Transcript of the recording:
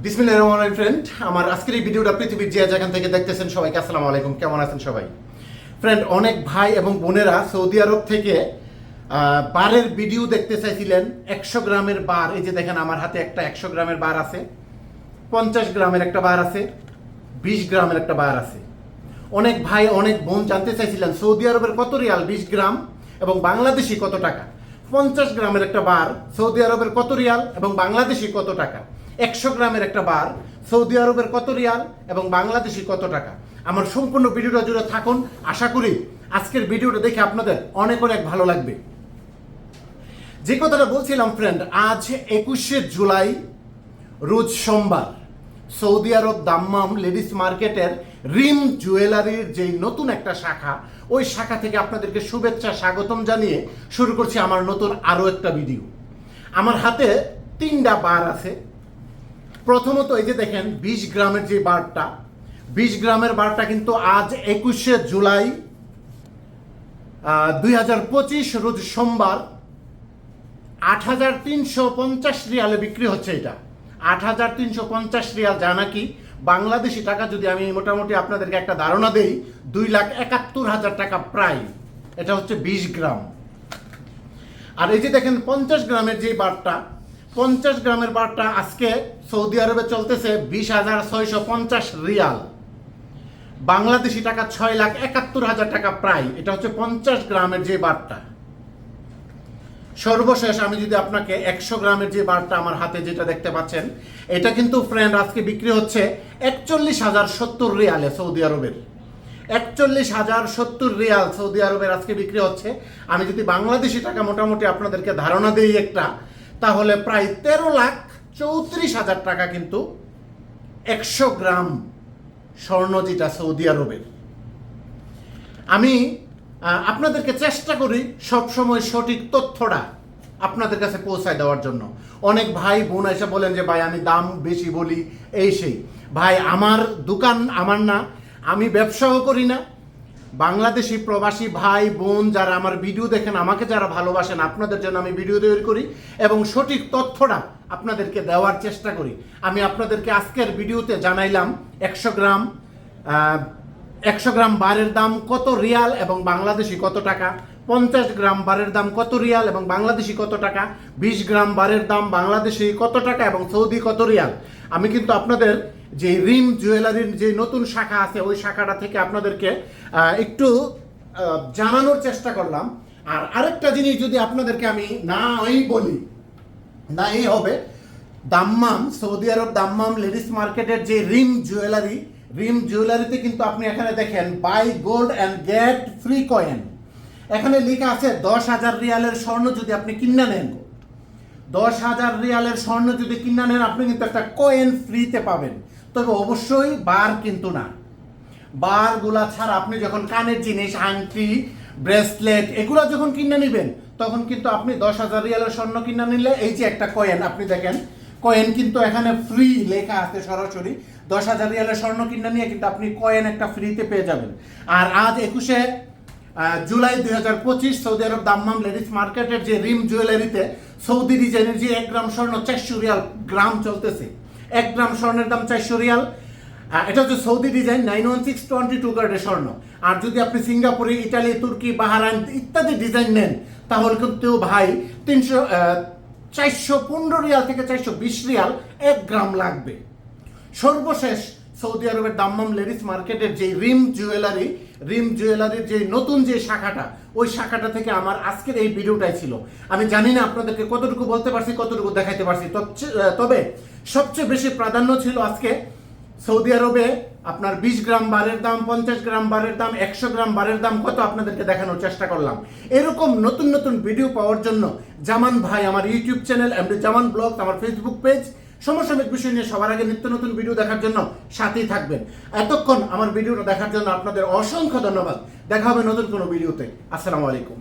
বিসমিল্লাহির রহমানির রহিম ফ্রেন্ড আমার আজকের এই ভিডিওটা পৃথিবীর যে যেখান থেকে দেখতেছেন সবাইকে আসসালামু আলাইকুম। কেমন আছেন সবাই? ফ্রেন্ড অনেক ভাই এবং বোনেরা সৌদি আরব থেকে বারের ভিডিও দেখতে চাইছিলেন। একশো গ্রামের বার, এই যে দেখেন আমার হাতে একটা একশো গ্রামের বার আছে। পঞ্চাশ গ্রামের একটা বার আছে, বিশ গ্রামের একটা বার আছে। অনেক ভাই, অনেক বোন জানতে চাইছিলেন, সৌদি আরবের কত রিয়াল? বিশ গ্রাম এবং বাংলাদেশি কত টাকা? পঞ্চাশ গ্রামের একটা বার, সৌদি আরবের কত রিয়াল এবং বাংলাদেশি কত টাকা? একশো গ্রামের একটা বার, সৌদি আরবের কত রিয়াল এবং বাংলাদেশি কত টাকা? আমার সম্পূর্ণ ভিডিওটা জুড়ে থাকুন। আশা করি আজকের ভিডিওটা দেখে আপনাদের অনেক অনেক ভালো লাগবে। যে কথাটা বলছিলাম ফ্রেন্ড আজ একুশে জুলাই, রোজ সোমবার, সৌদি আরব দাম্মাম লেডিস মার্কেটের রিম জুয়েলারির যে নতুন একটা শাখা, ওই শাখা থেকে আপনাদেরকে শুভেচ্ছা, স্বাগতম জানিয়ে শুরু করছি আমার নতুন আরও একটা ভিডিও। আমার হাতে তিনটা বার আছে। প্রথমত এই যে দেখেন, বিশ গ্রামের যে বারটা, বিশ গ্রামের বারটা কিন্তু আজ একুশে জুলাই দুই হাজার পঁচিশ রোজ সোমবার, আট হাজার তিনশো পঞ্চাশ রিয়ালে বিক্রি হচ্ছে এটা। আট হাজার তিনশো পঞ্চাশ রিয়াল যা নাকি বাংলাদেশি টাকা, যদি আমি মোটামুটি আপনাদেরকে একটা ধারণা দেই, দুই লাখ একাত্তর হাজার টাকা প্রায় এটা হচ্ছে বিশ গ্রাম। আর এই যে দেখেন, পঞ্চাশ গ্রামের যে বারটা পঞ্চাশ গ্রামের বারটা আজকে সৌদি আরবে চলতেছে বিশ হাজার ছয়শো পঞ্চাশ রিয়াল। বাংলাদেশি টাকা ছয় লাখ একাত্তর হাজার টাকা প্রায়। এটা হচ্ছে পঞ্চাশ গ্রামের যে বারটা। সর্বশেষ আমি যদি আপনাকে একশো গ্রামের যে বারটা আমার হাতে যেটা দেখতে পাচ্ছেন, এটা কিন্তু ফ্রেন্ড আজকে বিক্রি হচ্ছে একচল্লিশ হাজার সত্তর রিয়ালে সৌদি আরবের। একচল্লিশ হাজার সত্তর রিয়াল সৌদি আরবের আজকে বিক্রি হচ্ছে। আমি যদি বাংলাদেশি টাকা মোটামুটি আপনাদেরকে ধারণা দিই একটা তাহলে প্রায় তেরো লাখ চৌত্রিশ হাজার টাকা কিন্তু একশো গ্রাম স্বর্ণ যেটা সৌদি আরবের। আমি আপনাদেরকে চেষ্টা করি সব সময় সঠিক তথ্যটা আপনাদের কাছে পৌঁছায় দেওয়ার জন্য। অনেক ভাই বোন এসে বলেন যে, ভাই, আমি দাম বেশি বলি, এই সেই। ভাই, আমার দোকান আমার না, আমি ব্যবসাও করি না বাংলাদেশি প্রবাসী ভাই, বোন যারা আমার ভিডিও দেখেন, আমাকে যারা ভালোবাসেন, আপনাদের জন্য আমি ভিডিও তৈরি করি এবং সঠিক তথ্যটা আপনাদেরকে দেওয়ার চেষ্টা করি। আমি আপনাদেরকে আজকের ভিডিওতে জানাইলাম একশো গ্রাম একশো গ্রাম বারের দাম কত রিয়াল এবং বাংলাদেশি কত টাকা। পঞ্চাশ গ্রাম বারের দাম কত রিয়াল এবং বাংলাদেশি কত টাকা? বিশ গ্রাম বারের দাম বাংলাদেশি কত টাকা এবং সৌদি কত রিয়াল? আমি কিন্তু আপনাদের যে রিম জুয়েলারির যে নতুন শাখা আছে, ওই শাখাটা থেকে আপনাদেরকে একটু জানানোর চেষ্টা করলাম। আর আরেকটা জিনিস যদি আপনাদেরকে আমি না ওই বলি না এই হবে, দাম্মাম, সৌদি আরব দাম্মাম লেডিস মার্কেটের যে রিম জুয়েলারি, রিম জুয়েলারিতে কিন্তু আপনি এখানে দেখেন buy gold and get free coin এখানে লেখা আছে দশ হাজার রিয়ালের স্বর্ণ যদি আপনি কিনে নেন। দশ হাজার রিয়ালের স্বর্ণ যদি কিনে নেন, আপনি কিন্তু একটা কয়েন ফ্রিতে পাবেন। তবে অবশ্যই বার কিন্তু না। বারগুলা ছাড়া আপনি যখন কানের জিনিস, আংটি, ব্রেসলেট এগুলো যখন কিনে নেবেন, তখন কিন্তু আপনি দশ হাজার রিয়ালের স্বর্ণ কিনে নিলে এই যে একটা কয়েন আপনি দেখেন কয়েন কিন্তু এখানে ফ্রি লেখা আছে সরাসরি। দশ হাজার রিয়ালের স্বর্ণ কিনে নিয়ে কিন্তু আপনি কয়েন একটা ফ্রিতে পেয়ে যাবেন। আর আজ একুশে জুলাই দুই হাজার পঁচিশ সৌদি আরব দাম্মাম লেডিস মার্কেটের যে রিম জুয়েলারিতে সৌদি ডিজাইনের যে এক গ্রাম স্বর্ণ চারশো রিয়াল গ্রাম চলতেছে। এক গ্রাম স্বর্ণের দাম চারশো রিয়াল। এটা হচ্ছে Saudi design nine one six twenty two কার্ডের স্বর্ণ। আর যদি আপনি সিঙ্গাপুরে ইটালি তুর্কি, বাহারাইন ইত্যাদি ডিজাইন নেন, তাহলে কিন্তু ভাই তিনশো চারশো পনেরো রিয়াল থেকে চারশো বিশ রিয়াল এক গ্রাম লাগবে। সর্বশেষ সৌদি আরবের দাম্মাম লেডিস মার্কেটের যে রিম জুয়েলারি, রিম জুয়েলারির যে নতুন যে শাখাটা, ওই শাখাটা থেকে আমার আজকের এই ভিডিওটাই ছিল। আমি জানি না আপনাদেরকে কতটুকু বলতে পারছি, কতটুকু দেখাইতে পারছি। তবে সবচেয়ে বেশি প্রাধান্য ছিল আজকে সৌদি আরবে আপনার বিশ গ্রাম বারের দাম, পঞ্চাশ গ্রাম বারের দাম, একশো গ্রাম বারের দাম কত আপনাদেরকে দেখানোর চেষ্টা করলাম। এরকম নতুন নতুন ভিডিও পাওয়ার জন্য জামান ভাই আমার YouTube channel, MD Zaman blog, আমার ফেসবুক পেজ সমসাময়িক বিষয় নিয়ে সবার আগে নিত্য নতুন ভিডিও দেখার জন্য সাথেই থাকবেন। এতক্ষণ আমার ভিডিওটা দেখার জন্য আপনাদের অসংখ্য ধন্যবাদ। দেখা হবে নতুন কোনো ভিডিওতে আসসালামু আলাইকুম।